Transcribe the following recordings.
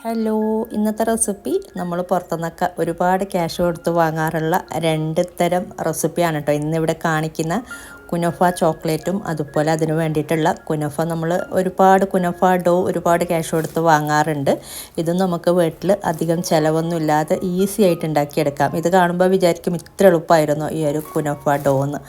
Hello ഇന്നത്തെ recipe നമ്മൾ പുറത്തുനിന്നൊക്കെ ഒരുപാട് ക്യാഷ് കൊടുത്ത് വാങ്ങാറുള്ള രണ്ട് തരം റെസിപ്പിയാണ് കേട്ടോ ഇന്നിവിടെ കാണിക്കുന്ന കുനഫ ചോക്ലേറ്റും അതുപോലെ അതിന് വേണ്ടിയിട്ടുള്ള കുനഫ. നമ്മൾ ഒരുപാട് കുനഫ ഡോ ഒരുപാട് ക്യാഷ് കൊടുത്ത് വാങ്ങാറുണ്ട്. ഇത് നമുക്ക് വീട്ടിൽ അധികം ചിലവൊന്നും ഇല്ലാതെ ഈസി ആയിട്ട് ഉണ്ടാക്കിയെടുക്കാം. ഇത് കാണുമ്പോൾ വിചാരിക്കും ഇത്ര എളുപ്പമായിരുന്നു ഈ ഒരു കുനഫ ഡോ എന്ന്.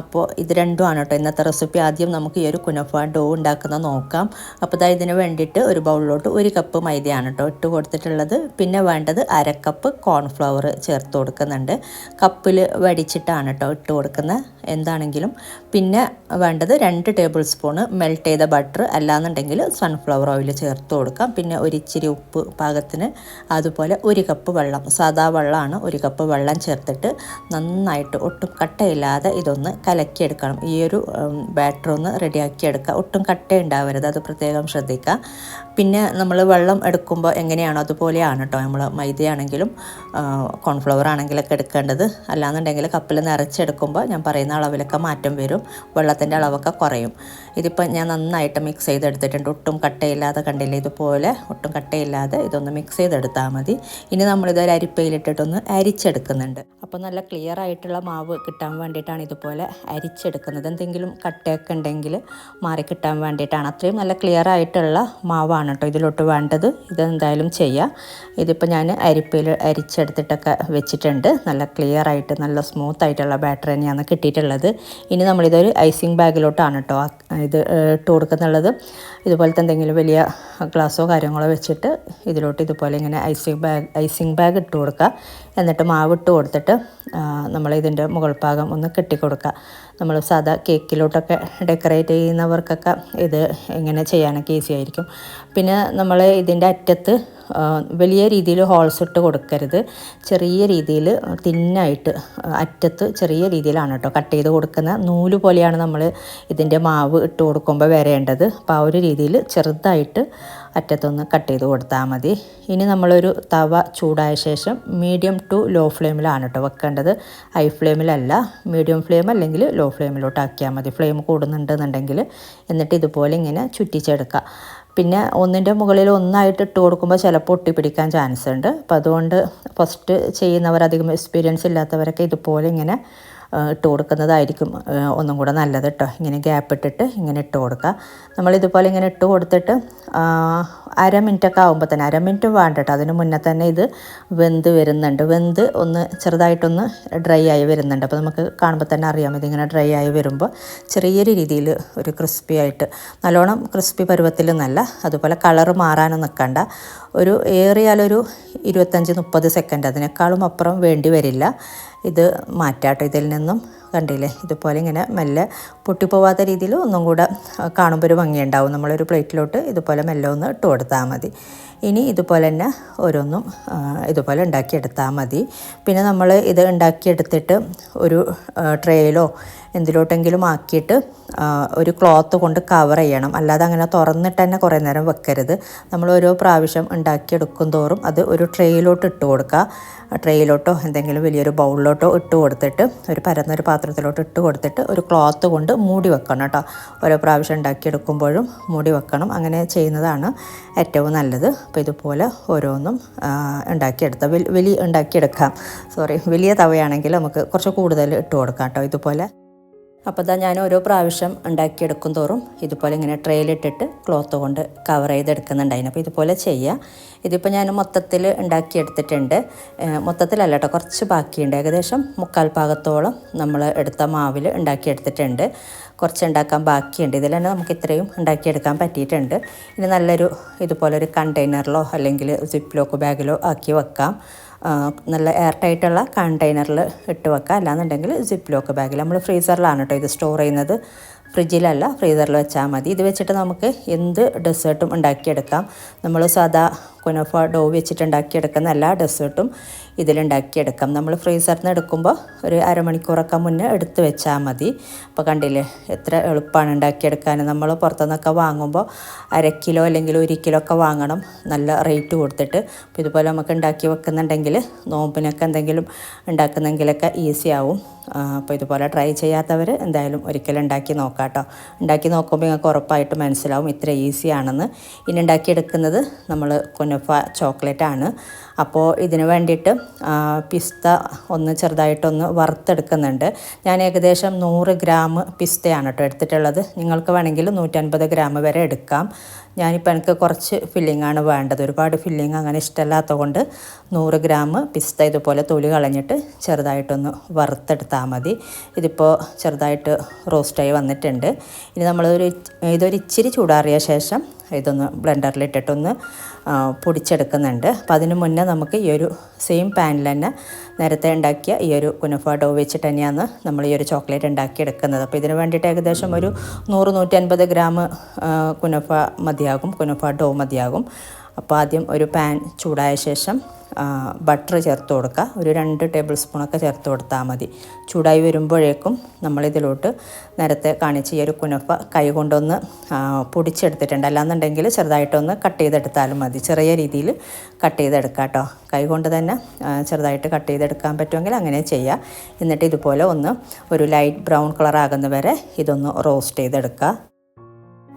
അപ്പോൾ ഇത് രണ്ടുമാണ് കേട്ടോ ഇന്നത്തെ റെസിപ്പി ആദ്യം നമുക്ക് ഈ ഒരു കുനഫ ഡോ ഉണ്ടാക്കുന്ന നോക്കാം. അപ്പോൾ ഇതാ ഇതിന് വേണ്ടിയിട്ട് ഒരു ബൗളിലോട്ട് ഒരു കപ്പ് മൈദയാണ് കേട്ടോ ഇട്ട് കൊടുത്തിട്ടുള്ളത്. പിന്നെ വേണ്ടത് അര കപ്പ് കോൺഫ്ലവർ ചേർത്ത് കൊടുക്കുന്നുണ്ട്. കപ്പിൽ വടിച്ചിട്ടാണ് കേട്ടോ ഇട്ട് കൊടുക്കുന്നത് എന്താണെങ്കിലും. പിന്നെ വേണ്ടത് രണ്ട് ടേബിൾ സ്പൂണ് മെൽറ്റ് ചെയ്ത ബട്ടർ അല്ലാന്നുണ്ടെങ്കിൽ സൺഫ്ലവർ ഓയിൽ ചേർത്ത് കൊടുക്കാം. പിന്നെ ഒരു ഇച്ചിരി ഉപ്പ് പാകത്തിന്. അതുപോലെ ഒരു കപ്പ് വെള്ളം സാധാ വെള്ളമാണ് ഒരു കപ്പ് വെള്ളം ചേർത്തിട്ട് നന്നായിട്ട് ഒട്ടും കട്ടയില്ലാതെ ഇതൊന്ന് കലക്കിയെടുക്കണം. ഈ ഒരു ബാറ്റർ ഒന്ന് റെഡിയാക്കി എടുക്കുക ഒട്ടും കട്ട ഉണ്ടാവരുത് അത് പ്രത്യേകം ശ്രദ്ധിക്കുക. പിന്നെ നമ്മൾ വെള്ളം എടുക്കുമ്പോൾ എങ്ങനെയാണോ അതുപോലെയാണ് കേട്ടോ നമ്മൾ മൈദയാണെങ്കിലും കോൺഫ്ലവർ ആണെങ്കിലൊക്കെ എടുക്കേണ്ടത്. അല്ലാന്നുണ്ടെങ്കിൽ കപ്പിൽ നിറച്ചെടുക്കുമ്പോൾ ഞാൻ പറയുന്ന അളവിലൊക്കെ മാറ്റം വരും. വെള്ളത്തിന്റെ അളവൊക്കെ കുറയും. ഇതിപ്പോൾ ഞാൻ നന്നായിട്ട് മിക്സ് ചെയ്തെടുത്തിട്ടുണ്ട്. ഒട്ടും കട്ടയില്ലാതെ കണ്ടില്ല? ഇതുപോലെ ഒട്ടും കട്ടയില്ലാതെ ഇതൊന്ന് മിക്സ് ചെയ്തെടുത്താൽ മതി. ഇനി നമ്മളിതൊരു അരിപ്പയിലിട്ടിട്ടൊന്ന് അരിച്ചെടുക്കുന്നുണ്ട്. അപ്പോൾ നല്ല ക്ലിയർ ആയിട്ടുള്ള മാവ് കിട്ടാൻ വേണ്ടിയിട്ടാണ് ഇതുപോലെ അരിച്ചെടുക്കുന്നത്. എന്തെങ്കിലും കട്ടയൊക്കെ ഉണ്ടെങ്കിൽ മാറി കിട്ടാൻ വേണ്ടിയിട്ടാണ്. അത്രയും നല്ല ക്ലിയർ ആയിട്ടുള്ള മാവാണ് കേട്ടോ ഇതിലോട്ട് വേണ്ടത്. ഇതെന്തായാലും ചെയ്യാം. ഇതിപ്പോൾ ഞാൻ അരിപ്പയിൽ അരിച്ചെടുത്തിട്ടൊക്കെ വെച്ചിട്ടുണ്ട്. നല്ല ക്ലിയർ ആയിട്ട് നല്ല സ്മൂത്ത് ആയിട്ടുള്ള ബാറ്റർ തന്നെയാണ് കിട്ടിയിട്ടുള്ളത്. ഇനി നമ്മളിതൊരു ഐസിങ് ബാഗിലോട്ടാണ് കേട്ടോ ഇത് ഇട്ട് കൊടുക്കുന്നുള്ളത്. ഇതുപോലത്തെ എന്തെങ്കിലും വലിയ ഗ്ലാസ്സോ കാര്യങ്ങളോ വെച്ചിട്ട് ഇതിലോട്ട് ഇതുപോലെ ഇങ്ങനെ ഐസിങ് ബാഗ് ഐസിങ് ബാഗ് ഇട്ട് കൊടുക്കുക എന്നിട്ട് മാവിട്ട് കൊടുത്തിട്ട് നമ്മൾ ഇതിന്റെ മുകൾ ഭാഗം ഒന്ന് കെട്ടിക്കൊടുക്കുക. നമ്മൾ സാധാ കേക്കിലോട്ടൊക്കെ ഡെക്കറേറ്റ് ചെയ്യുന്നവർക്കൊക്കെ ഇത് ഇങ്ങനെ ചെയ്യാനൊക്കെ ഈസി ആയിരിക്കും. പിന്നെ നമ്മൾ ഇതിന്റെ അറ്റത്ത് വലിയ രീതിയിൽ ഹോൾസ് ഇട്ട് കൊടുക്കരുത്. ചെറിയ രീതിയിൽ തിന്നായിട്ട് അറ്റത്ത് ചെറിയ രീതിയിലാണ് കേട്ടോ കട്ട് ചെയ്ത് കൊടുക്കുന്ന നൂൽ പോലെയാണ് നമ്മൾ ഇതിന്റെ മാവ് ഇട്ട് കൊടുക്കുമ്പോൾ വരേണ്ടത്. അപ്പോൾ ആ ഒരു രീതിയിൽ ചെറുതായിട്ട് അറ്റത്തൊന്ന് കട്ട് ചെയ്ത് കൊടുത്താൽ മതി. ഇനി നമ്മളൊരു തവ ചൂടായ ശേഷം മീഡിയം ടു ലോ ഫ്ലെയിമിലാണ് കേട്ടോ വെക്കേണ്ടത്. ഹൈ ഫ്ലെയിമിലല്ല മീഡിയം ഫ്ലെയിം അല്ലെങ്കിൽ ലോ ഫ്ലെയിമിലോട്ട് ആക്കിയാൽ മതി. ഫ്ലെയിം കൂടുന്നുണ്ടെന്നുണ്ടെങ്കിൽ എന്നിട്ട് ഇതുപോലെ ഇങ്ങനെ ചുറ്റിച്ചെടുക്കുക. പിന്നെ ഒന്നിന്റെ മുകളിൽ ഒന്നായിട്ട് ഇട്ട് കൊടുക്കുമ്പോൾ ചിലപ്പോൾ ഒട്ടിപ്പിടിക്കാൻ ചാൻസ് ഉണ്ട്. അപ്പോൾ അതുകൊണ്ട് ഫസ്റ്റ് ചെയ്യുന്നവർ അധികം എക്സ്പീരിയൻസ് ഇല്ലാത്തവരൊക്കെ ഇതുപോലെ ഇങ്ങനെ ഇട്ട് കൊടുക്കുന്നതായിരിക്കും. ഒന്നും കൂടെ നല്ലത് കേട്ടോ ഇങ്ങനെ ഗ്യാപ്പ് ഇട്ടിട്ട് ഇങ്ങനെ ഇട്ട് കൊടുക്കുക നമ്മളിതുപോലെ ഇങ്ങനെ ഇട്ട് കൊടുത്തിട്ട് അര മിനിറ്റൊക്കെ ആകുമ്പോൾ തന്നെ അര മിനിറ്റ് വേണ്ട കേട്ടോ അതിന് മുന്നേ തന്നെ ഇത് വെന്ത് വരുന്നുണ്ട്. വെന്ത് ഒന്ന് ചെറുതായിട്ടൊന്ന് ഡ്രൈ ആയി വരുന്നുണ്ട്. അപ്പോൾ നമുക്ക് കാണുമ്പോൾ തന്നെ അറിയാം. ഇതിങ്ങനെ ഡ്രൈ ആയി വരുമ്പോൾ ചെറിയൊരു രീതിയിൽ ഒരു ക്രിസ്പി ആയിട്ട് നല്ലോണം ക്രിസ്പി നല്ല അതുപോലെ കളറ് മാറാനും നിൽക്കണ്ട ഒരു ഏറിയാലൊരു ഇരുപത്തഞ്ച് മുപ്പത് സെക്കൻഡ് അതിനേക്കാളും അപ്പുറം വേണ്ടി വരില്ല. ഇത് മാറ്റാട്ടോ ഇതിൽ നിന്നും. കണ്ടില്ലേ? ഇതുപോലെ ഇങ്ങനെ മെല്ലെ പൊട്ടിപ്പോവാത്ത രീതിയിൽ ഒന്നും കൂടെ കാണുമ്പോൾ ഒരു ഭംഗിയുണ്ടാവും നമ്മളൊരു പ്ലേറ്റിലോട്ട് ഇതുപോലെ മെല്ലെ ഒന്ന് ഇട്ട് കൊടുത്താൽ മതി. ഇനി ഇതുപോലെ തന്നെ ഓരോന്നും ഇതുപോലെ ഉണ്ടാക്കിയെടുത്താൽ മതി. പിന്നെ നമ്മൾ ഇത് ഉണ്ടാക്കിയെടുത്തിട്ട് ഒരു ട്രേയിലോ എന്തിലോട്ടെങ്കിലും ആക്കിയിട്ട് ഒരു ക്ലോത്ത് കൊണ്ട് കവർ ചെയ്യണം. അല്ലാതെ അങ്ങനെ തുറന്നിട്ട് തന്നെ കുറേ നേരം വെക്കരുത്. നമ്മൾ ഓരോ പ്രാവശ്യം ഉണ്ടാക്കിയെടുക്കും തോറും അത് ഒരു ട്രേയിലോട്ട് ഇട്ട് കൊടുക്കുക. ട്രേയിലോട്ടോ എന്തെങ്കിലും വലിയൊരു ബൗളിലോട്ടോ ഇട്ട് കൊടുത്തിട്ട് ഒരു പരന്നൊരു പാത്രത്തിലോട്ട് ഇട്ട് കൊടുത്തിട്ട് ഒരു ക്ലോത്ത് കൊണ്ട് മൂടി വെക്കണം കേട്ടോ. ഓരോ പ്രാവശ്യം ഉണ്ടാക്കിയെടുക്കുമ്പോഴും മൂടി വെക്കണം. അങ്ങനെ ചെയ്യുന്നതാണ് ഏറ്റവും നല്ലത്. അപ്പോൾ ഇതുപോലെ ഓരോന്നും ഉണ്ടാക്കിയെടുത്ത വലിയ ഉണ്ടാക്കിയെടുക്കാം. സോറി വലിയ തവയാണെങ്കിൽ നമുക്ക് കുറച്ച് കൂടുതൽ ഇട്ട് കൊടുക്കാം കേട്ടോ ഇതുപോലെ. അപ്പോൾ ഇതാ ഞാൻ ഓരോ പ്രാവശ്യം ഉണ്ടാക്കിയെടുക്കും തോറും ഇതുപോലെ ഇങ്ങനെ ട്രെയിലിട്ടിട്ട് ക്ലോത്ത് കൊണ്ട് കവർ ചെയ്തെടുക്കുന്നുണ്ടായിരുന്നു. അപ്പോൾ ഇതുപോലെ ചെയ്യുക ഇതിപ്പോൾ ഞാൻ മൊത്തത്തിൽ ഉണ്ടാക്കിയെടുത്തിട്ടുണ്ട്. മൊത്തത്തിലല്ല കേട്ടോ കുറച്ച് ബാക്കിയുണ്ട്. ഏകദേശം മുക്കാൽ ഭാഗത്തോളം നമ്മൾ എടുത്ത മാവിൽ ഉണ്ടാക്കിയെടുത്തിട്ടുണ്ട്. കുറച്ച് ഉണ്ടാക്കാൻ ബാക്കിയുണ്ട്. ഇതിൽ തന്നെ നമുക്ക് ഇത്രയും ഉണ്ടാക്കിയെടുക്കാൻ പറ്റിയിട്ടുണ്ട്. ഇനി നല്ലൊരു ഇതുപോലൊരു കണ്ടെയ്നറിലോ അല്ലെങ്കിൽ സിപ്പ് ലോക്ക് ബാഗിലോ ആക്കി വെക്കാം. നല്ല എയർ ടൈറ്റുള്ള കണ്ടെയ്നറിൽ ഇട്ട് വെക്കുക. അല്ലാന്നുണ്ടെങ്കിൽ സിപ്പ് ലോക്ക് ബാഗിൽ നമ്മൾ ഫ്രീസറിലാണ് കേട്ടോ ഇത് സ്റ്റോർ ചെയ്യുന്നത്. ഫ്രിഡ്ജിലല്ല ഫ്രീസറിൽ വെച്ചാൽ മതി. ഇത് വെച്ചിട്ട് നമുക്ക് എന്ത് ഡെസേർട്ടും ഉണ്ടാക്കിയെടുക്കാം. നമ്മൾ സാധാ കുനഫ ഡോ വെച്ചിട്ട് ഉണ്ടാക്കിയെടുക്കുന്ന എല്ലാ ഡെസേർട്ടും ഇതിലുണ്ടാക്കിയെടുക്കാം. നമ്മൾ ഫ്രീസറിൽ നിന്ന് എടുക്കുമ്പോൾ ഒരു അരമണിക്കൂറൊക്കെ മുന്നേ എടുത്ത് വെച്ചാൽ മതി. അപ്പോൾ കണ്ടില്ലേ എത്ര എളുപ്പമാണ് ഉണ്ടാക്കിയെടുക്കാൻ. നമ്മൾ പുറത്തുനിന്നൊക്കെ വാങ്ങുമ്പോൾ അര കിലോ അല്ലെങ്കിൽ ഒരു കിലോ ഒക്കെ വാങ്ങണം. നല്ല റേറ്റ് കൊടുത്തിട്ട്. അപ്പോൾ ഇതുപോലെ നമുക്ക് ഉണ്ടാക്കി വെക്കുന്നുണ്ടെങ്കിൽ നോമ്പിനൊക്കെ എന്തെങ്കിലും ഉണ്ടാക്കുന്നെങ്കിലൊക്കെ ഈസി ആവും. അപ്പോൾ ഇതുപോലെ ട്രൈ ചെയ്യാത്തവർ എന്തായാലും ഒരിക്കലും ഉണ്ടാക്കി നോക്കാം കേട്ടോ. ഉണ്ടാക്കി നോക്കുമ്പോൾ നിങ്ങൾക്ക് ഉറപ്പായിട്ട് മനസ്സിലാവും ഇത്ര ഈസി ആണെന്ന്. ഇനി ഉണ്ടാക്കിയെടുക്കുന്നത് നമ്മൾ കുനഫ ചോക്ലേറ്റ് ആണ് അപ്പോൾ ഇതിന് വേണ്ടിയിട്ട് പിസ്ത ഒന്ന് ചെറുതായിട്ടൊന്ന് വറുത്തെടുക്കുന്നുണ്ട്. ഞാൻ ഏകദേശം നൂറ് ഗ്രാം പിസ്തയാണ് കേട്ടോ എടുത്തിട്ടുള്ളത്. നിങ്ങൾക്ക് വേണമെങ്കിൽ നൂറ്റൻപത് ഗ്രാം വരെ എടുക്കാം. ഞാനിപ്പോൾ എനിക്ക് കുറച്ച് ഫില്ലിംഗ് ആണ് വേണ്ടത്. ഒരുപാട് ഫില്ലിങ് അങ്ങനെ ഇഷ്ടമല്ലാത്തത് കൊണ്ട് നൂറ് ഗ്രാം പിസ്ത ഇതുപോലെ തൊലി കളഞ്ഞിട്ട് ചെറുതായിട്ടൊന്ന് വറുത്തെടുത്താൽ മതി. ഇതിപ്പോൾ ചെറുതായിട്ട് റോസ്റ്റായി വന്നിട്ടുണ്ട്. ഇനി നമ്മളൊരു ഇതൊരു ഇച്ചിരി ചൂടാറിയ ശേഷം ഇതൊന്ന് ബ്ലെൻഡറിലിട്ടിട്ടൊന്ന് പൊടിച്ചെടുക്കുന്നുണ്ട്. അപ്പോൾ അതിന് മുന്നേ നമുക്ക് ഈ ഒരു സെയിം പാനിൽ തന്നെ നേരത്തെ ഉണ്ടാക്കിയ ഈ ഒരു കുനഫ ഡോ വെച്ചിട്ട് തന്നെയാണ് നമ്മൾ ഈ ഒരു ചോക്ലേറ്റ് ഉണ്ടാക്കിയെടുക്കുന്നത്. അപ്പോൾ ഇതിന് വേണ്ടിയിട്ട് ഏകദേശം ഒരു നൂറ് നൂറ്റി അൻപത് ഗ്രാം കുനഫ മതിയാകും കുനഫ ഡോ മതിയാകും. അപ്പോൾ ആദ്യം ഒരു പാൻ ചൂടായ ശേഷം ബട്ടർ ചേർത്ത് കൊടുക്കുക. ഒരു രണ്ട് ടേബിൾ സ്പൂണൊക്കെ ചേർത്ത് കൊടുത്താൽ മതി. ചൂടായി വരുമ്പോഴേക്കും നമ്മളിതിലോട്ട് നേരത്തെ കാണിച്ച ഈ ഒരു കുനഫ കൈ കൊണ്ടൊന്ന് പൊടിച്ചെടുത്തിട്ടുണ്ട്. അല്ലാന്നുണ്ടെങ്കിൽ ചെറുതായിട്ടൊന്ന് കട്ട് ചെയ്തെടുത്താലും മതി. ചെറിയ രീതിയിൽ കട്ട് ചെയ്തെടുക്കാം കേട്ടോ. കൈ കൊണ്ട് തന്നെ ചെറുതായിട്ട് കട്ട് ചെയ്തെടുക്കാൻ പറ്റുമെങ്കിൽ അങ്ങനെ ചെയ്യുക. എന്നിട്ട് ഇതുപോലെ ഒന്ന് ഒരു ലൈറ്റ് ബ്രൗൺ കളർ ആകുന്നവരെ ഇതൊന്ന് റോസ്റ്റ് ചെയ്തെടുക്കുക.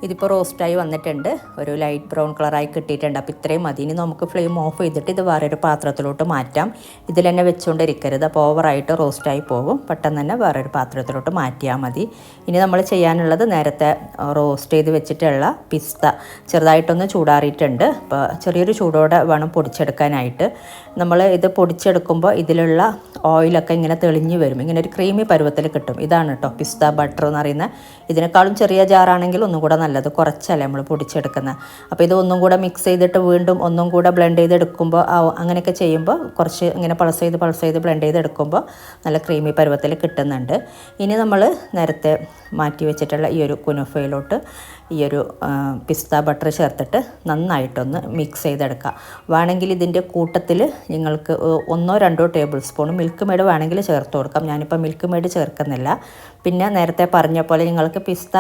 ഇതിപ്പോൾ റോസ്റ്റായി വന്നിട്ടുണ്ട്. ഒരു ലൈറ്റ് ബ്രൗൺ കളറായി കിട്ടിയിട്ടുണ്ട്. അപ്പോൾ ഇത്രയും മതി. ഇനി നമുക്ക് ഫ്ലെയിം ഓഫ് ചെയ്തിട്ട് ഇത് വേറൊരു പാത്രത്തിലോട്ട് മാറ്റാം. ഇതിൽ തന്നെ വെച്ചുകൊണ്ടിരിക്കരുത് അപ്പോൾ ഓവറായിട്ട് റോസ്റ്റായി പോകും. പെട്ടെന്ന് തന്നെ വേറൊരു പാത്രത്തിലോട്ട് മാറ്റിയാൽ മതി. ഇനി നമ്മൾ ചെയ്യാനുള്ളത് നേരത്തെ റോസ്റ്റ് ചെയ്ത് വെച്ചിട്ടുള്ള പിസ്ത ചെറുതായിട്ടൊന്ന് ചൂടാറിയിട്ടുണ്ട്. അപ്പോൾ ചെറിയൊരു ചൂടോടെ വേണം പൊടിച്ചെടുക്കാനായിട്ട്. നമ്മൾ ഇത് പൊടിച്ചെടുക്കുമ്പോൾ ഇതിലുള്ള ഓയിലൊക്കെ ഇങ്ങനെ തെളിഞ്ഞു വരും. ഇങ്ങനെ ഒരു ക്രീമി പരുവത്തിൽ കിട്ടും. ഇതാണ് കേട്ടോ പിസ്ത ബട്ടർ എന്ന് പറയുന്ന. ഇതിനേക്കാളും ചെറിയ ജാറാണെങ്കിൽ ഒന്നും കൂടെ നല്ലത്. കുറച്ചല്ലേ നമ്മൾ പൊടിച്ചെടുക്കുന്നത് അപ്പോൾ ഇത് ഒന്നും കൂടെ മിക്സ് ചെയ്തിട്ട് വീണ്ടും ഒന്നും കൂടെ ബ്ലെൻഡ് ചെയ്തെടുക്കുമ്പോൾ അങ്ങനെയൊക്കെ ചെയ്യുമ്പോൾ കുറച്ച് ഇങ്ങനെ പൾസ് ചെയ്ത് പൾസ് ചെയ്ത് ബ്ലെൻഡ് ചെയ്തെടുക്കുമ്പോൾ നല്ല ക്രീമി പരുവത്തിൽ കിട്ടുന്നുണ്ട്. ഇനി നമ്മൾ നേരത്തെ മാറ്റി വെച്ചിട്ടുള്ള ഈ ഒരു കുനുഫയിലോട്ട് ഈ ഒരു പിസ്ത ബട്ടർ ചേർത്തിട്ട് നന്നായിട്ടൊന്ന് മിക്സ് ചെയ്തെടുക്കുക വേണമെങ്കിൽ ഇതിന്റെ കൂട്ടത്തിൽ നിങ്ങൾക്ക് ഒന്നോ രണ്ടോ ടേബിൾ സ്പൂൺ മിൽക്ക് മെയ്ഡ് വേണമെങ്കിൽ ചേർത്ത് കൊടുക്കാം. ഞാനിപ്പോൾ മിൽക്ക് മെയ്ഡ് ചേർക്കുന്നില്ല. പിന്നെ നേരത്തെ പറഞ്ഞ പോലെ നിങ്ങൾക്ക് പിസ്ത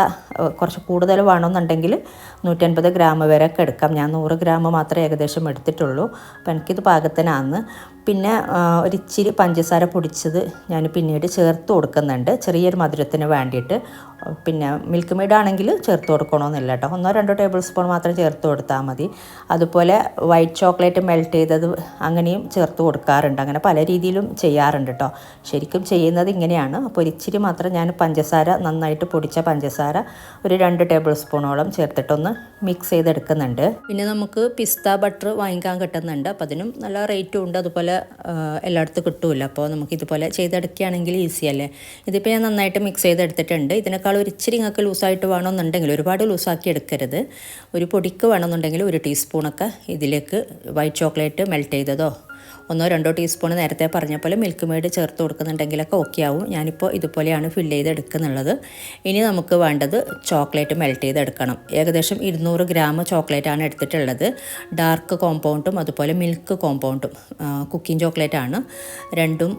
കുറച്ച് കൂടുതൽ വേണമെന്നുണ്ടെങ്കിൽ നൂറ്റൻപത് ഗ്രാം വരെ ഒക്കെ എടുക്കാം. ഞാൻ നൂറ് ഗ്രാം മാത്രമേ ഏകദേശം എടുത്തിട്ടുള്ളൂ. അപ്പം എനിക്കിത് പാകത്തിനാന്ന്. പിന്നെ ഒരിച്ചിരി പഞ്ചസാര പൊടിച്ചത് ഞാൻ പിന്നീട് ചേർത്ത് കൊടുക്കുന്നുണ്ട്. ചെറിയൊരു മധുരത്തിന് വേണ്ടിയിട്ട്. പിന്നെ മിൽക്ക് മെയ്ഡ് ആണെങ്കിൽ ചേർത്ത് കൊടുക്കണമെന്നില്ല കേട്ടോ. ഒന്നോ രണ്ടോ ടേബിൾ സ്പൂൺ മാത്രം ചേർത്ത് കൊടുത്താൽ മതി. അതുപോലെ വൈറ്റ് ചോക്ലേറ്റ് മെൽറ്റ് ചെയ്തത് അങ്ങനെയും ചേർത്ത് കൊടുക്കാറുണ്ട്. അങ്ങനെ പല രീതിയിലും ചെയ്യാറുണ്ട് കേട്ടോ. ശരിക്കും ചെയ്യുന്നത് ഇങ്ങനെയാണ്. അപ്പോൾ ഒരിച്ചിരി മാത്രം ഞാൻ പഞ്ചസാര നന്നായിട്ട് പൊടിച്ച പഞ്ചസാര ഒരു രണ്ട് ടേബിൾ സ്പൂണോളം ചേർത്തിട്ടൊന്ന് മിക്സ് ചെയ്തെടുക്കുന്നുണ്ട്. പിന്നെ നമുക്ക് പിസ്ത ബട്ടർ വാങ്ങിക്കാൻ കിട്ടുന്നുണ്ട്. അപ്പോൾ അതിനും നല്ല റേറ്റും ഉണ്ട്. അതുപോലെ എല്ലായിടത്തും കിട്ടുമല്ല അപ്പോൾ നമുക്ക് ഇതുപോലെ ചെയ്തെടുക്കുകയാണെങ്കിൽ ഈസി അല്ലേ? ഇതിപ്പോൾ ഞാൻ നന്നായിട്ട് മിക്സ് ചെയ്തെടുത്തിട്ടുണ്ട്. ഇതിനേക്കാൾ ഒരു ഇച്ചിരി നിങ്ങൾക്ക് ലൂസായിട്ട് വേണമെന്നുണ്ടെങ്കിൽ ഒരുപാട് ലൂസാക്കി എടുക്കരുത്. ഒരു പൊടിക്ക് വേണമെന്നുണ്ടെങ്കിൽ ഒരു ടീസ്പൂണൊക്കെ ഇതിലേക്ക് വൈറ്റ് ചോക്ലേറ്റ് മെൽറ്റ് ചെയ്തതോ ഒന്നോ രണ്ടോ ടീസ്പൂൺ നേരത്തെ പറഞ്ഞ പോലെ മിൽക്ക് മെയ്ഡ് ചേർത്ത് കൊടുക്കുന്നുണ്ടെങ്കിലൊക്കെ ഓക്കെ ആവും. ഞാനിപ്പോൾ ഇതുപോലെയാണ് ഫില്ല് ചെയ്ത് എടുക്കുന്നുള്ളത് ഇനി നമുക്ക് വേണ്ടത് ചോക്ലേറ്റ് മെൽറ്റ് ചെയ്തെടുക്കണം. ഏകദേശം ഇരുന്നൂറ് ഗ്രാം ചോക്ലേറ്റാണ് എടുത്തിട്ടുള്ളത്. ഡാർക്ക് കോമ്പൗണ്ടും അതുപോലെ മിൽക്ക് കോമ്പൗണ്ടും കുക്കിംഗ് ചോക്ലേറ്റ് ആണ് രണ്ടും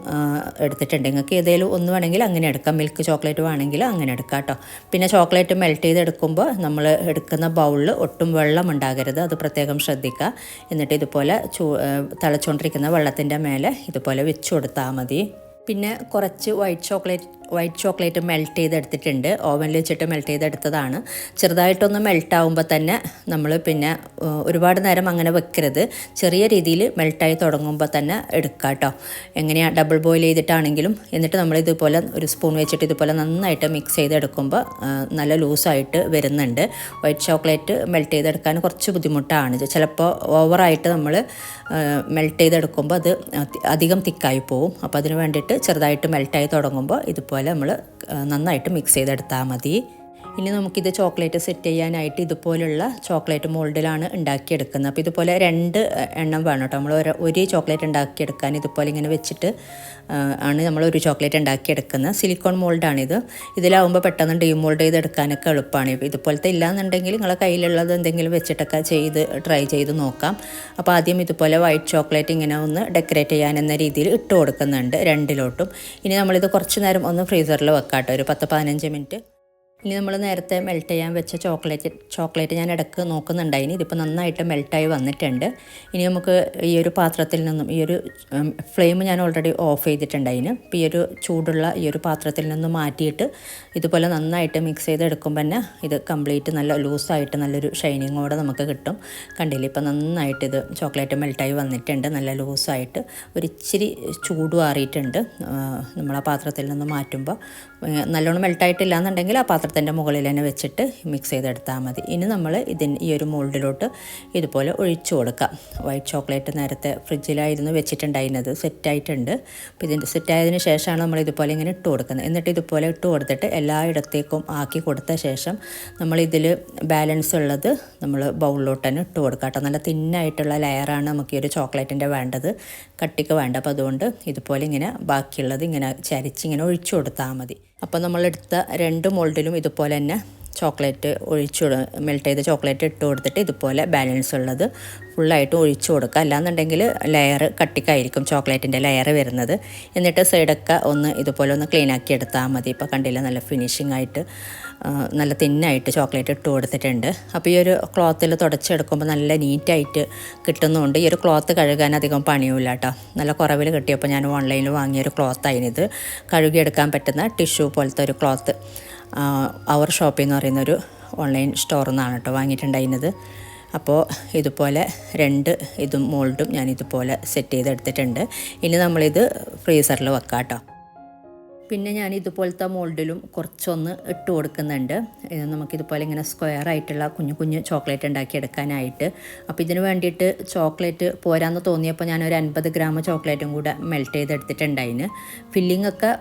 എടുത്തിട്ടുണ്ട്. നിങ്ങൾക്ക് ഏതെങ്കിലും ഒന്ന് വേണമെങ്കിൽ അങ്ങനെ എടുക്കാം. മിൽക്ക് ചോക്ലേറ്റ് വേണമെങ്കിൽ അങ്ങനെ എടുക്കാം കേട്ടോ. പിന്നെ ചോക്ലേറ്റ് മെൽറ്റ് ചെയ്തെടുക്കുമ്പോൾ നമ്മൾ എടുക്കുന്ന ബൗളിൽ ഒട്ടും വെള്ളം ഉണ്ടാകരുത്. അത് പ്രത്യേകം ശ്രദ്ധിക്കുക. എന്നിട്ട് ഇതുപോലെ ചൂ തിളച്ചുകൊണ്ടിരിക്കുന്ന വെള്ളത്തിന്റെ മേലെ ഇതുപോലെ വെച്ച് കൊടുത്താൽ മതി. പിന്നെ കുറച്ച് white chocolate white chocolate melt ചെയ്തെടുത്തിട്ടുണ്ട്. ഓവനിൽ വെച്ചിട്ട് മെൽറ്റ് ചെയ്തെടുത്തതാണ്. ചെറുതായിട്ടൊന്ന് മെൽറ്റ് ആകുമ്പോൾ തന്നെ നമ്മൾ പിന്നെ ഒരുപാട് നേരം അങ്ങനെ വെക്കരുത്. ചെറിയ രീതിയിൽ മെൽറ്റായി തുടങ്ങുമ്പോൾ തന്നെ എടുക്കുക കേട്ടോ എങ്ങനെയാണ് ഡബിൾ ബോയിൽ ചെയ്തിട്ടാണെങ്കിലും എന്നിട്ട് നമ്മൾ ഇതുപോലെ ഒരു സ്പൂൺ വെച്ചിട്ട് ഇതുപോലെ നന്നായിട്ട് മിക്സ് ചെയ്തെടുക്കുമ്പോൾ നല്ല ലൂസായിട്ട് വരുന്നുണ്ട്. വൈറ്റ് ചോക്ലേറ്റ് മെൽറ്റ് ചെയ്തെടുക്കാൻ കുറച്ച് ബുദ്ധിമുട്ടാണ്. ചിലപ്പോൾ ഓവറായിട്ട് നമ്മൾ മെൽറ്റ് ചെയ്തെടുക്കുമ്പോൾ അതി- അധികം തിക്കായി പോവും. അപ്പോൾ അതിന് വേണ്ടിയിട്ട് ചെറുതായിട്ട് മെൽറ്റായി തുടങ്ങുമ്പോൾ ഇതുപോലെ നമ്മൾ നന്നായിട്ട് മിക്സ് ചെയ്തെടുത്താൽ മതി. ഇനി നമുക്കിത് ചോക്ലേറ്റ് സെറ്റ് ചെയ്യാനായിട്ട് ഇതുപോലുള്ള ചോക്ലേറ്റ് മോൾഡിലാണ് ഉണ്ടാക്കിയെടുക്കുന്നത്. അപ്പോൾ ഇതുപോലെ രണ്ട് എണ്ണം വേണം കേട്ടോ. നമ്മൾ ഒരു ചോക്ലേറ്റ് ഉണ്ടാക്കിയെടുക്കാൻ ഇതുപോലെ ഇങ്ങനെ വെച്ചിട്ട് ആണ് നമ്മൾ ഒരു ചോക്ലേറ്റ് ഉണ്ടാക്കിയെടുക്കുന്നത്. സിലിക്കോൺ മോൾഡാണിത്. ഇതിലാവുമ്പോൾ പെട്ടെന്ന് ഡീമോൾഡ് ചെയ്തെടുക്കാനൊക്കെ എളുപ്പമാണ് ഇതുപോലത്തെ ഇല്ലാന്നുണ്ടെങ്കിൽ നിങ്ങളെ കയ്യിലുള്ളത് എന്തെങ്കിലും വെച്ചിട്ടൊക്കെ ചെയ്ത് ട്രൈ ചെയ്ത് നോക്കാം. അപ്പോൾ ആദ്യം ഇതുപോലെ വൈറ്റ് ചോക്ലേറ്റ് ഇങ്ങനെ ഒന്ന് ഡെക്കറേറ്റ് ചെയ്യാൻ എന്ന രീതിയിൽ ഇട്ട് കൊടുക്കുന്നുണ്ട് രണ്ടിലോട്ടും. ഇനി നമ്മളിത് കുറച്ച് നേരം ഒന്ന് ഫ്രീസറിൽ വെക്കാം കേട്ടോ ഒരു പത്ത് പതിനഞ്ച് മിനിറ്റ് ഇനി നമ്മൾ നേരത്തെ മെൽറ്റ് ചെയ്യാൻ വെച്ച ചോക്ലേറ്റ് ചോക്ലേറ്റ് ഞാൻ ഇടയ്ക്ക് നോക്കുന്നുണ്ടായിനി. ഇതിപ്പോൾ നന്നായിട്ട് മെൽറ്റായി വന്നിട്ടുണ്ട്. ഇനി നമുക്ക് ഈ ഒരു പാത്രത്തിൽ നിന്നും ഈ ഒരു ഫ്ലെയിം ഞാൻ ഓൾറെഡി ഓഫ് ചെയ്തിട്ടുണ്ടായിന്. ഇപ്പോൾ ഈ ഒരു ചൂടുള്ള ഈ ഒരു പാത്രത്തിൽ നിന്നും മാറ്റിയിട്ട് ഇതുപോലെ നന്നായിട്ട് മിക്സ് ചെയ്തെടുക്കുമ്പോൾ തന്നെ ഇത് കംപ്ലീറ്റ് നല്ല ലൂസായിട്ട് നല്ലൊരു ഷൈനിങ്ങോടെ നമുക്ക് കിട്ടും. കണ്ടില്ലേ? ഇപ്പോൾ നന്നായിട്ട് ഇത് ചോക്ലേറ്റ് മെൽറ്റായി വന്നിട്ടുണ്ട്. നല്ല ലൂസായിട്ട് ഒരു ഇച്ചിരി ചൂട് മാറിയിട്ടുണ്ട് നമ്മൾ ആ പാത്രത്തിൽ നിന്ന് മാറ്റുമ്പോൾ നല്ലോണം മെൽട്ടായിട്ടില്ല എന്നുണ്ടെങ്കിൽ ആ പാത്രത്തിന്റെ മുകളിൽ തന്നെ വെച്ചിട്ട് മിക്സ് ചെയ്തെടുത്താൽ മതി. ഇനി നമ്മൾ ഇതിന് ഈ ഒരു മോൾഡിലോട്ട് ഇതുപോലെ ഒഴിച്ചു കൊടുക്കാം. വൈറ്റ് ചോക്ലേറ്റ് നേരത്തെ ഫ്രിഡ്ജിലായിരുന്നു വെച്ചിട്ടുണ്ടായിരുന്നത്. സെറ്റായിട്ടുണ്ട് അപ്പോൾ ഇതിന്റെ സെറ്റായതിന് ശേഷമാണ് നമ്മൾ ഇതുപോലെ ഇങ്ങനെ ഇട്ട് കൊടുക്കുന്നത്. എന്നിട്ട് ഇതുപോലെ ഇട്ട് കൊടുത്തിട്ട് എല്ലായിടത്തേക്കും ആക്കി കൊടുത്ത ശേഷം നമ്മൾ ഇതിൽ ബാലൻസ് ഉള്ളത് നമ്മൾ ബൗളിലോട്ട് തന്നെ ഇട്ട് കൊടുക്കാം കേട്ടോ. നല്ല തിന്നായിട്ടുള്ള ലെയറാണ് നമുക്ക് ഈ ഒരു ചോക്ലേറ്റിന്റെ വേണ്ടത്. കട്ടിക്ക് വേണ്ട അപ്പോൾ അതുകൊണ്ട് ഇതുപോലെ ഇങ്ങനെ ബാക്കിയുള്ളത് ഇങ്ങനെ ചരിച്ചിങ്ങനെ ഒഴിച്ചു കൊടുത്താൽ മതി. അപ്പോൾ നമ്മളെടുത്ത രണ്ട് മോൾഡിലും ഇതുപോലെ തന്നെ ചോക്ലേറ്റ് ഒഴിച്ചു മെൽറ്റ് ചെയ്ത ചോക്ലേറ്റ് ഇട്ട് കൊടുത്തിട്ട് ഇതുപോലെ ബാലൻസ് ഉള്ളത് ഫുള്ളായിട്ട് ഒഴിച്ചു കൊടുക്കുക. അല്ലാന്നുണ്ടെങ്കിൽ ലെയർ കട്ടിക്കായിരിക്കും ചോക്ലേറ്റിന്റെ ലെയർ വരുന്നത്. എന്നിട്ട് സൈഡൊക്കെ ഒന്ന് ഇതുപോലെ ഒന്ന് ക്ലീൻ ആക്കി എടുത്താൽ മതി. ഇപ്പോൾ കണ്ടില്ല നല്ല ഫിനിഷിംഗ് ആയിട്ട്. നല്ല തിന്നായിട്ട് ചോക്ലേറ്റ് ഇട്ട് കൊടുത്തിട്ടുണ്ട്. അപ്പോൾ ഈ ഒരു ക്ലോത്തിൽ തുടച്ചെടുക്കുമ്പോൾ നല്ല നീറ്റായിട്ട് കിട്ടുന്നതുകൊണ്ട് ഈ ഒരു ക്ലോത്ത് കഴുകാൻ അധികം പണിയുമില്ല കേട്ടോ നല്ല കുറവിൽ കിട്ടിയപ്പോൾ ഞാൻ ഓൺലൈനിൽ വാങ്ങിയ വാങ്ങിയൊരു ക്ലോത്തായിനിത് കഴുകിയെടുക്കാൻ പറ്റുന്ന ടിഷ്യൂ പോലത്തെ ഒരു ക്ലോത്ത് അവർ ഷോപ്പിൽ എന്ന് പറയുന്നൊരു ഓൺലൈൻ സ്റ്റോറിൽ നിന്നാണ് കേട്ടോ വാങ്ങിയിട്ടുണ്ടായിരുന്നത്. അപ്പോൾ ഇതുപോലെ രണ്ട് ഇതും മോൾഡും ഞാൻ ഇതുപോലെ സെറ്റ് ചെയ്തെടുത്തിട്ടുണ്ട്. ഇനി നമ്മളിത് ഫ്രീസറിൽ വെക്കാം കേട്ടോ പിന്നെ ഞാൻ ഇതുപോലത്തെ മോൾഡിലും കുറച്ചൊന്ന് ഇട്ട് കൊടുക്കുന്നുണ്ട്. നമുക്കിതുപോലെ ഇങ്ങനെ സ്ക്വയർ ആയിട്ടുള്ള കുഞ്ഞു കുഞ്ഞു ചോക്ലേറ്റ് ഉണ്ടാക്കിയെടുക്കാനായിട്ട് അപ്പോൾ ഇതിന് വേണ്ടിയിട്ട് ചോക്ലേറ്റ് പോരാന്ന് തോന്നിയപ്പോൾ ഞാൻ ഒരു അൻപത് ഗ്രാം ചോക്ലേറ്റും കൂടെ മെൽറ്റ് ചെയ്തെടുത്തിട്ടുണ്ടായിന്. ഫില്ലിംഗ് ഒക്കെ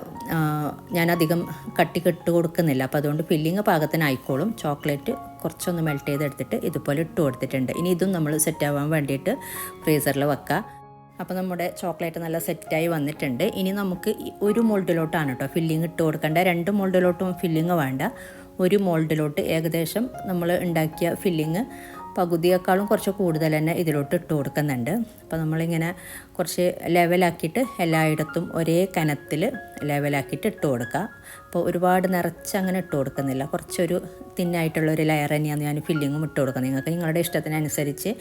ഞാൻ അധികം കട്ടി കെട്ട് കൊടുക്കുന്നില്ല. അപ്പോൾ അതുകൊണ്ട് ഫില്ലിങ് പാകത്തിനായിക്കോളും. ചോക്ലേറ്റ് കുറച്ചൊന്ന് മെൽറ്റ് ചെയ്തെടുത്തിട്ട് ഇതുപോലെ ഇട്ട് കൊടുത്തിട്ടുണ്ട്. ഇനി ഇതും നമ്മൾ സെറ്റ് ആവാൻ വേണ്ടിയിട്ട് ഫ്രീസറിൽ വെക്കുക അപ്പോൾ നമ്മുടെ ചോക്ലേറ്റ് നല്ല സെറ്റായി വന്നിട്ടുണ്ട്. ഇനി നമുക്ക് ഒരു മോൾഡിലോട്ടാണ് കേട്ടോ ഫില്ലിങ് ഇട്ട് കൊടുക്കേണ്ട. രണ്ട് മോൾഡിലോട്ടും ഫില്ലിങ് വേണ്ട. ഒരു മോൾഡിലോട്ട് ഏകദേശം നമ്മൾ ഉണ്ടാക്കിയ ഫില്ലിങ് പകുതിയേക്കാളും കുറച്ച് കൂടുതൽ തന്നെ ഇതിലോട്ട് ഇട്ട് കൊടുക്കുന്നുണ്ട്. അപ്പോൾ നമ്മളിങ്ങനെ കുറച്ച് ലെവലാക്കിയിട്ട് എല്ലായിടത്തും ഒരേ കനത്തിൽ ലെവലാക്കിയിട്ട് ഇട്ട് കൊടുക്കുക അപ്പോൾ ഒരുപാട് നിറച്ച് അങ്ങനെ ഇട്ട് കൊടുക്കുന്നില്ല. കുറച്ചൊരു തിന്നായിട്ടുള്ള ഒരു ലെയർ തന്നെയാണ് ഞാൻ ഫില്ലിങ്ങും ഇട്ട് കൊടുക്കുന്നത്. നിങ്ങൾക്ക് നിങ്ങളുടെ ഇഷ്ടത്തിനനുസരിച്ച്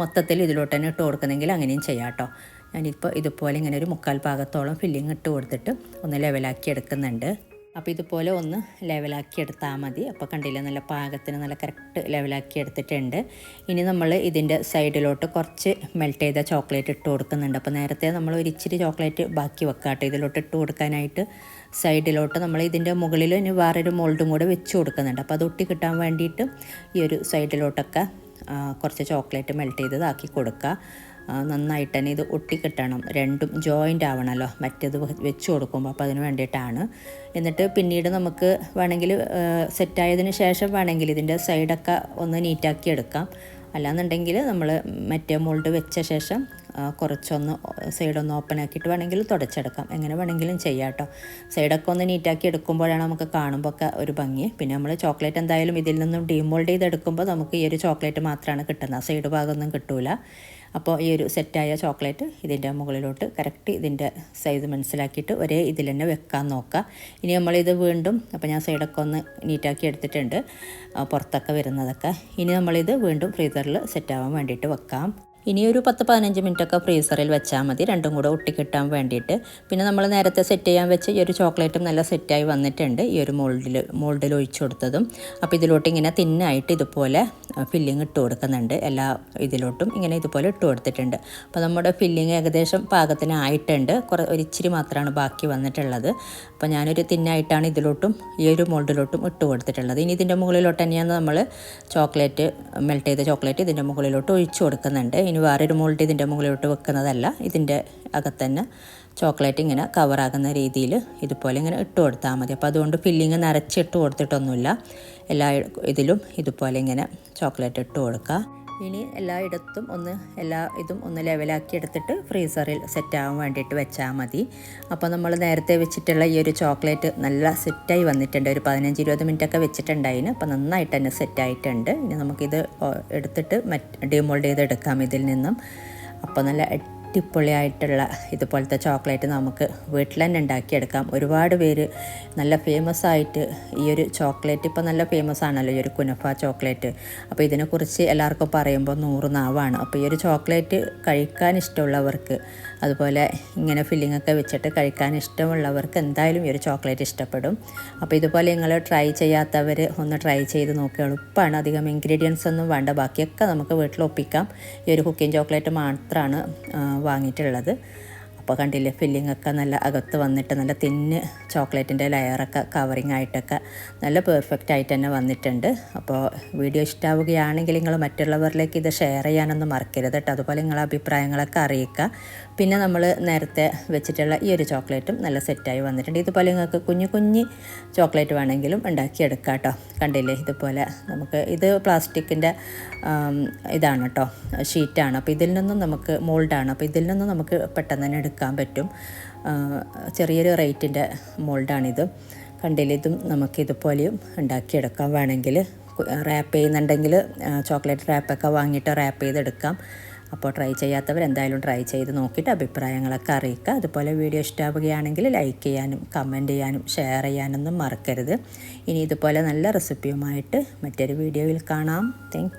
മൊത്തത്തിൽ ഇതിലോട്ട് തന്നെ ഇട്ട് കൊടുക്കുന്നെങ്കിൽ അങ്ങനെയും ചെയ്യാം കേട്ടോ. ഞാനിപ്പോൾ ഇതുപോലെ ഇങ്ങനെ ഒരു മുക്കാൽ ഭാഗത്തോളം ഫില്ലിങ് ഇട്ട് കൊടുത്തിട്ട് ഒന്ന് ലെവലാക്കി എടുക്കുന്നുണ്ട്. അപ്പോൾ ഇതുപോലെ ഒന്ന് ലെവലാക്കി എടുത്താൽ മതി. അപ്പോൾ കണ്ടില്ല നല്ല പാകത്തിന് നല്ല കറക്റ്റ് ലെവലാക്കി എടുത്തിട്ടുണ്ട്. ഇനി നമ്മൾ ഇതിന്റെ സൈഡിലോട്ട് കുറച്ച് മെൽറ്റ് ചെയ്ത ചോക്ലേറ്റ് ഇട്ട് കൊടുക്കുന്നുണ്ട്. അപ്പോൾ നേരത്തെ നമ്മൾ ഒരു ഇച്ചിരി ചോക്ലേറ്റ് ബാക്കി വെക്കാട്ടെ ഇതിലോട്ട് ഇട്ട് കൊടുക്കാനായിട്ട് സൈഡിലോട്ട് നമ്മൾ ഇതിന്റെ മുകളിൽ ഇനി വേറൊരു മോൾഡും കൂടെ വെച്ച് കൊടുക്കുന്നുണ്ട്. അപ്പോൾ അത് ഒട്ടി കിട്ടാൻ വേണ്ടിയിട്ട് ഈ ഒരു സൈഡിലോട്ടൊക്കെ കുറച്ച് ചോക്ലേറ്റ് മെൽറ്റ് ചെയ്തതാക്കി കൊടുക്കുക നന്നായിട്ട് തന്നെ ഇത് ഒട്ടിക്കിട്ടണം. രണ്ടും ജോയിന്റ് ആവണമല്ലോ മറ്റേത് വെച്ച് കൊടുക്കുമ്പോൾ അപ്പോൾ അതിന് വേണ്ടിയിട്ടാണ്. എന്നിട്ട് പിന്നീട് നമുക്ക് വേണമെങ്കിൽ സെറ്റായതിന് ശേഷം വേണമെങ്കിൽ ഇതിന്റെ സൈഡൊക്കെ ഒന്ന് നീറ്റാക്കി എടുക്കാം. അല്ലാന്നുണ്ടെങ്കിൽ നമ്മൾ മറ്റേ മോൾഡ് വെച്ച ശേഷം കുറച്ചൊന്ന് സൈഡൊന്ന് ഓപ്പൺ ആക്കിയിട്ട് വേണമെങ്കിൽ തുടച്ചെടുക്കാം. എങ്ങനെ വേണമെങ്കിലും ചെയ്യാം കേട്ടോ സൈഡൊക്കെ ഒന്ന് നീറ്റാക്കി എടുക്കുമ്പോഴാണ് നമുക്ക് കാണുമ്പോൾ ഒക്കെ ഒരു ഭംഗി. പിന്നെ നമ്മൾ ചോക്ലേറ്റ് എന്തായാലും ഇതിൽ നിന്നും ഡീമോൾഡ് ചെയ്തെടുക്കുമ്പോൾ നമുക്ക് ഈ ഒരു ചോക്ലേറ്റ് മാത്രമാണ് കിട്ടുന്നത്. സൈഡ് ഭാഗമൊന്നും കിട്ടൂല. അപ്പോൾ ഈ ഒരു സെറ്റായ ചോക്ലേറ്റ് ഇതിന്റെ മുകളിലോട്ട് കറക്റ്റ് ഇതിന്റെ സൈസ് മനസ്സിലാക്കിയിട്ട് ഒരേ ഇതിൽ തന്നെ വെക്കാൻ നോക്കുക. ഇനി നമ്മളിത് വീണ്ടും അപ്പോൾ ഞാൻ സൈഡൊക്കെ ഒന്ന് നീറ്റാക്കി എടുത്തിട്ടുണ്ട്. പുറത്തൊക്കെ വരുന്നതൊക്കെ. ഇനി നമ്മളിത് വീണ്ടും ഫ്രീസറിൽ സെറ്റാവാൻ വേണ്ടിയിട്ട് വെക്കാം. ഇനി ഒരു പത്ത് പതിനഞ്ച് മിനിറ്റൊക്കെ ഫ്രീസറിൽ വെച്ചാൽ മതി. രണ്ടും കൂടെ ഒട്ടിക്കിട്ടാൻ വേണ്ടിയിട്ട്. പിന്നെ നമ്മൾ നേരത്തെ സെറ്റ് ചെയ്യാൻ വെച്ച് ഈ ഒരു ചോക്ലേറ്റും നല്ല സെറ്റായി വന്നിട്ടുണ്ട്. ഈ ഒരു മോൾഡിൽ മോൾഡിൽ ഒഴിച്ചു കൊടുത്തതും. അപ്പോൾ ഇതിലോട്ട് ഇങ്ങനെ തിന്നായിട്ട് ഇതുപോലെ ഫില്ലിങ് ഇട്ട് കൊടുക്കുന്നുണ്ട്. എല്ലാ ഇതിലോട്ടും ഇങ്ങനെ ഇതുപോലെ ഇട്ട് കൊടുത്തിട്ടുണ്ട്. അപ്പോൾ നമ്മുടെ ഫില്ലിങ് ഏകദേശം പാകത്തിനായിട്ടുണ്ട്. കുറേ ഒരു ഇച്ചിരി മാത്രമാണ് ബാക്കി വന്നിട്ടുള്ളത്. അപ്പോൾ ഞാനൊരു തിന്നായിട്ടാണ് ഇതിലോട്ടും ഈ ഒരു മോൾഡിലോട്ടും ഇട്ട് കൊടുത്തിട്ടുള്ളത്. ഇനി ഇതിന്റെ മുകളിലോട്ട് തന്നെയാണ് നമ്മൾ ചോക്ലേറ്റ് മെൽറ്റ് ചെയ്ത ചോക്ലേറ്റ് ഇതിന്റെ മുകളിലോട്ട് ഒഴിച്ചു കൊടുക്കുന്നുണ്ട്. ഇനി വേറൊരു മോൾഡ് ഇതിന്റെ മുകളിലോട്ട് വെക്കുന്നതല്ല. ഇതിന്റെ അകത്തന്നെ ചോക്ലേറ്റ് ഇങ്ങനെ കവറാകുന്ന രീതിയിൽ ഇതുപോലെ ഇങ്ങനെ ഇട്ട് കൊടുത്താൽ മതി. അപ്പോൾ അതുകൊണ്ട് ഫില്ലിങ് നിറച്ചിട്ട് കൊടുത്തിട്ടൊന്നുമില്ല. എല്ലാ ഇതിലും ഇതുപോലെ ഇങ്ങനെ ചോക്ലേറ്റ് ഇട്ട് കൊടുക്കുക. ഇനി എല്ലായിടത്തും ഒന്ന് എല്ലാ ഇതും ഒന്ന് ലെവലാക്കി എടുത്തിട്ട് ഫ്രീസറിൽ സെറ്റ് ആവാൻ വേണ്ടിയിട്ട് വെച്ചാൽ മതി. അപ്പോൾ നമ്മൾ നേരത്തെ വെച്ചിട്ടുള്ള ഈ ഒരു ചോക്ലേറ്റ് നല്ല സെറ്റായി വന്നിട്ടുണ്ട്. ഒരു പതിനഞ്ച് ഇരുപത് മിനിറ്റൊക്കെ വെച്ചിട്ടുണ്ടായിന്. അപ്പോൾ നന്നായിട്ട് തന്നെ സെറ്റായിട്ടുണ്ട്. ഇനി നമുക്കിത് എടുത്തിട്ട് മറ്റ് ഡിമോൾഡ് ചെയ്തെടുക്കാം ഇതിൽ നിന്നും. അപ്പോൾ നല്ല അടിപൊളിയായിട്ടുള്ള ഇതുപോലത്തെ ചോക്ലേറ്റ് നമുക്ക് വീട്ടിൽ തന്നെ ഉണ്ടാക്കിയെടുക്കാം. ഒരുപാട് പേര് നല്ല ഫേമസ് ആയിട്ട് ഈ ഒരു ചോക്ലേറ്റ് ഇപ്പോൾ നല്ല ഫേമസ് ആണല്ലോ ഈ ഒരു കുനഫ ചോക്ലേറ്റ്. അപ്പോൾ ഇതിനെക്കുറിച്ച് എല്ലാവർക്കും പറയുമ്പോൾ നൂറ് നാവാണ്. അപ്പോൾ ഈ ഒരു ചോക്ലേറ്റ് കഴിക്കാൻ ഇഷ്ടമുള്ളവർക്ക് അതുപോലെ ഇങ്ങനെ ഫില്ലിംഗ് ഒക്കെ വെച്ചിട്ട് കഴിക്കാൻ ഇഷ്ടമുള്ളവർക്ക് എന്തായാലും ഈ ഒരു ചോക്ലേറ്റ് ഇഷ്ടപ്പെടും. അപ്പോൾ ഇതുപോലെ നിങ്ങൾ ട്രൈ ചെയ്യാത്തവർ ഒന്ന് ട്രൈ ചെയ്ത് നോക്കുക എളുപ്പമാണ്. അധികം ഇൻഗ്രീഡിയൻസ് ഒന്നും വേണ്ട. ബാക്കിയൊക്കെ നമുക്ക് വീട്ടിൽ ഒപ്പിക്കാം. ഈ ഒരു കുക്കിംഗ് ചോക്ലേറ്റ് മാത്രമാണ് വാങ്ങിയിട്ടുള്ളത്. അപ്പോൾ കണ്ടില്ലേ ഫില്ലിംഗ് ഒക്കെ നല്ല അകത്ത് വന്നിട്ട് നല്ല തിന്ന് ചോക്ലേറ്റിന്റെ ലെയറൊക്കെ കവറിങ് ആയിട്ടൊക്കെ നല്ല പെർഫെക്റ്റ് ആയിട്ട് തന്നെ വന്നിട്ടുണ്ട്. അപ്പോൾ വീഡിയോ ഇഷ്ടാവുകയാണെങ്കിൽ നിങ്ങൾ മറ്റുള്ളവരിലേക്ക് ഇത് ഷെയർ ചെയ്യാനൊന്നും മറക്കരുത് കേട്ടോ. അതുപോലെ നിങ്ങളെ അഭിപ്രായങ്ങളൊക്കെ അറിയിക്കുക. പിന്നെ നമ്മൾ നേരത്തെ വെച്ചിട്ടുള്ള ഈ ഒരു ചോക്ലേറ്റും നല്ല സെറ്റായി വന്നിട്ടുണ്ട്. ഇതുപോലെ നിങ്ങൾക്ക് കുഞ്ഞു കുഞ്ഞ് ചോക്ലേറ്റ് വേണമെങ്കിലും ഉണ്ടാക്കിയെടുക്കാം കേട്ടോ. കണ്ടില്ലേ? ഇതുപോലെ നമുക്ക് ഇത് പ്ലാസ്റ്റിക്കിന്റെ ഇതാണ് കേട്ടോ. ഷീറ്റാണ്. അപ്പോൾ ഇതിൽ നിന്നും നമുക്ക് മോൾഡാണ്. അപ്പോൾ ഇതിൽ നിന്നും നമുക്ക് പെട്ടെന്ന് തന്നെ എടുക്കാൻ പറ്റും. ചെറിയൊരു റേറ്റിന്റെ മോൾഡാണിത്. കണ്ടില്ലേ? ഇതും നമുക്ക് ഇതുപോലെയും ഉണ്ടാക്കിയെടുക്കാം. വേണമെങ്കിൽ റാപ്പ് ചെയ്യുന്നുണ്ടെങ്കിൽ ചോക്ലേറ്റ് റാപ്പൊക്കെ വാങ്ങിയിട്ട് റാപ്പ് ചെയ്തെടുക്കാം. അപ്പോൾ ട്രൈ ചെയ്യാത്തവർ എന്തായാലും ട്രൈ ചെയ്ത് നോക്കിയിട്ട് അഭിപ്രായങ്ങളൊക്കെ അറിയിക്കുക. അതുപോലെ വീഡിയോ ഇഷ്ടമാവുകയാണെങ്കിൽ ലൈക്ക് ചെയ്യാനും കമന്റ് ചെയ്യാനും ഷെയർ ചെയ്യാനൊന്നും മറക്കരുത്. ഇനി ഇതുപോലെ നല്ല റെസിപ്പിയുമായിട്ട് മറ്റൊരു വീഡിയോയിൽ കാണാം. താങ്ക്